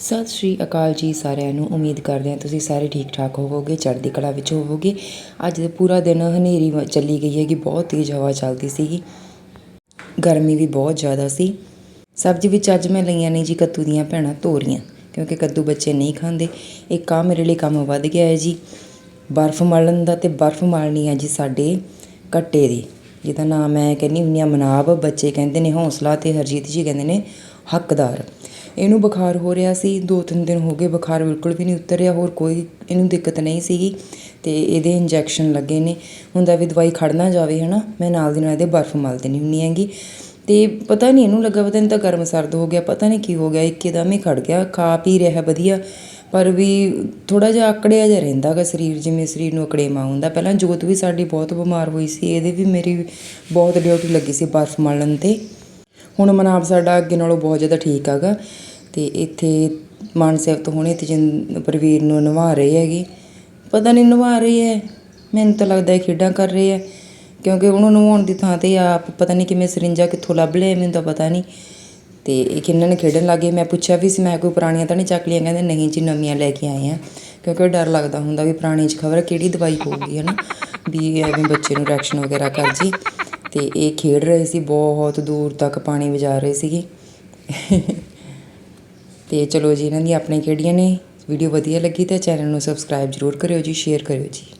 ਸਤਿ ਸ਼੍ਰੀ ਅਕਾਲ ਜੀ ਸਾਰਿਆਂ ਨੂੰ। ਉਮੀਦ ਕਰਦੇ ਹਾਂ ਤੁਸੀਂ ਸਾਰੇ ਠੀਕ ਠਾਕ ਹੋਵੋਗੇ, ਚੜ੍ਹਦੀ ਕਲਾ ਵਿੱਚ ਹੋਵੋਗੇ। ਅੱਜ ਪੂਰਾ ਦਿਨ ਹਨੇਰੀ ਵ- ਚੱਲੀ ਗਈ ਹੈਗੀ, ਬਹੁਤ ਤੇਜ਼ ਹਵਾ ਚੱਲਦੀ ਸੀਗੀ। ਗਰਮੀ ਵੀ ਬਹੁਤ ਜ਼ਿਆਦਾ ਸੀ। ਸਬਜ਼ੀ ਵਿੱਚ ਅੱਜ ਮੈਂ ਲਈਆਂ ਨੇ ਜੀ ਕੱਦੂ ਦੀਆਂ ਭੈਣਾਂ ਤੋਰੀਆਂ, ਕਿਉਂਕਿ ਕੱਦੂ ਬੱਚੇ ਨਹੀਂ ਖਾਂਦੇ। ਇਹ ਆ ਮੇਰੇ ਲਈ ਕੰਮ ਵੱਧ ਗਿਆ ਹੈ ਜੀ। ਬਰਫ਼ ਮਲਣ ਦਾ ਤੇ ਬਰਫ਼ ਮਲਣੀ ਹੈ ਜੀ ਸਾਡੇ ਕੱਟੇ ਦੀ। ਜਿਹਦਾ ਨਾਮ ਮੈਂ ਕਹਿੰਦੀ ਹੁੰਦੀ ਹਾਂ ਮਨਾਬ। ਬੱਚੇ ਕਹਿੰਦੇ ਨੇ, ਹੌਸਲਾ ਤੇ ਹਰਜੀਤ ਜੀ ਕਹਿੰਦੇ ਨੇ, ਹੱਕਦਾਰ। ਇਹਨੂੰ ਬੁਖਾਰ ਹੋ ਰਿਹਾ ਸੀ, ਦੋ ਤਿੰਨ ਦਿਨ ਹੋ ਗਏ ਬੁਖਾਰ ਬਿਲਕੁਲ ਵੀ ਨਹੀਂ ਉਤਰਿਆ, ਹੋਰ ਕੋਈ ਇਹਨੂੰ ਦਿੱਕਤ ਨਹੀਂ ਸੀਗੀ ਅਤੇ ਇਹਦੇ ਇੰਜੈਕਸ਼ਨ ਲੱਗੇ ਨੇ। ਹੁੰਦਾ ਵੀ ਦਵਾਈ ਖੜ ਨਾ ਜਾਵੇ ਹੈ ਨਾ ਮੈਂ ਨਾਲ ਦੀ ਨਾਲ ਇਹਦੇ ਬਰਫ਼ ਮਲ ਦੇਣੀ ਹੁੰਦੀ ਹੈਗੀ। ਤੇ ਪਤਾ ਨਹੀਂ ਇਹਨੂੰ ਲੱਗਾ ਪਤਾ ਨਹੀਂ ਤਾਂ ਗਰਮ ਸਰਦ ਹੋ ਗਿਆ, ਪਤਾ ਨਹੀਂ ਕੀ ਹੋ ਗਿਆ ਇੱਕਦਮ ਹੀ ਖੜ ਗਿਆ, ਖਾ ਪੀ ਰਿਹਾ ਵਧੀਆ, ਪਰ ਵੀ ਥੋੜਾ ਜਿਹਾ ਅਕੜਿਆ ਜਿਹਾ ਰਹਿੰਦਾ ਗਾ ਸਰੀਰ, ਜਿਵੇਂ ਸਰੀਰ ਨੂੰ ਅਕੜੇਮਾ ਹੁੰਦਾ। ਪਹਿਲਾਂ ਜੋਤ ਵੀ ਸਾਡੀ ਬਹੁਤ ਬਿਮਾਰ ਹੋਈ ਸੀ, ਇਹਦੇ ਵੀ ਮੇਰੀ ਬਹੁਤ ਡਿਊਟੀ ਲੱਗੀ ਸੀ ਬਰਫ਼ ਮਲਣ ਤੇ। ਹੁਣ ਮਨਾਬ ਸਾਡਾ ਅੱਗੇ ਨਾਲੋਂ ਬਹੁਤ ਜ਼ਿਆਦਾ ਠੀਕ ਹੈਗਾ। ਅਤੇ ਇੱਥੇ ਮਾਨ ਸਾਹਿਬ ਤੋਂ ਹੁਣੇ ਤਜਿੰ ਪ੍ਰਵੀਰ ਨੂੰ ਨਿਭਾ ਰਹੇ ਹੈਗੀ। ਪਤਾ ਨਹੀਂ ਨਵਾ ਰਹੇ ਹੈ। ਮੈਨੂੰ ਤਾਂ ਲੱਗਦਾ ਹੈ ਖੇਡਾਂ ਕਰ ਰਹੇ ਹੈ। ਕਿਉਂਕਿ ਉਹਨੂੰ ਨਵਾਉਣ ਦੀ ਥਾਂ ਤੇ ਆਪ ਪਤਾ ਨਹੀਂ ਕਿਵੇਂ ਸਰਿੰਜਾ ਕਿੱਥੋਂ ਲੱਭ ਲਿਆ, ਮੈਨੂੰ ਤਾਂ ਪਤਾ ਨਹੀਂ। ਅਤੇ ਇਹ ਕਿੰਨਾਂ ਨੇ ਖੇਡਣ ਲੱਗੇ? ਮੈਂ ਪੁੱਛਿਆ ਵੀ ਸੀ, ਮੈਂ ਕੋਈ ਪੁਰਾਣੀਆਂ ਤਾਂ ਨਹੀਂ ਚੱਕ ਲਈਆਂ? ਕਹਿੰਦੇ ਨਹੀਂ ਜੀ, ਨਵੀਆਂ ਲੈ ਕੇ ਆਏ ਆ ਕਿਉਂਕਿ ਡਰ ਲੱਗਦਾ ਹੁੰਦਾ ਵੀ ਪੁਰਾਣੀ 'ਚ ਖਬਰ ਕਿਹੜੀ ਦਵਾਈ ਹੋਊਗੀ ਹੈ ਨਾ? ਵੀ ਐਵੇਂ ਬੱਚੇ ਨੂੰ ਰਿਐਕਸ਼ਨ ਵਗੈਰਾ ਕਰ ਜੀ। ਅਤੇ ਇਹ ਖੇਡ ਰਹੇ ਸੀ, ਬਹੁਤ ਦੂਰ ਤੱਕ ਪਾਣੀ ਵਜਾ ਰਹੇ ਸੀਗੇ। ਅਤੇ ਚਲੋ ਜੀ, ਇਹਨਾਂ ਦੀਆਂ ਆਪਣੀ ਕਿਹੜੀਆਂ ਨੇ? ਵੀਡੀਓ ਵਧੀਆ ਲੱਗੀ ਤਾਂ ਚੈਨਲ ਨੂੰ ਸਬਸਕ੍ਰਾਈਬ ਜ਼ਰੂਰ ਕਰਿਓ ਜੀ ਸ਼ੇਅਰ ਕਰਿਓ ਜੀ।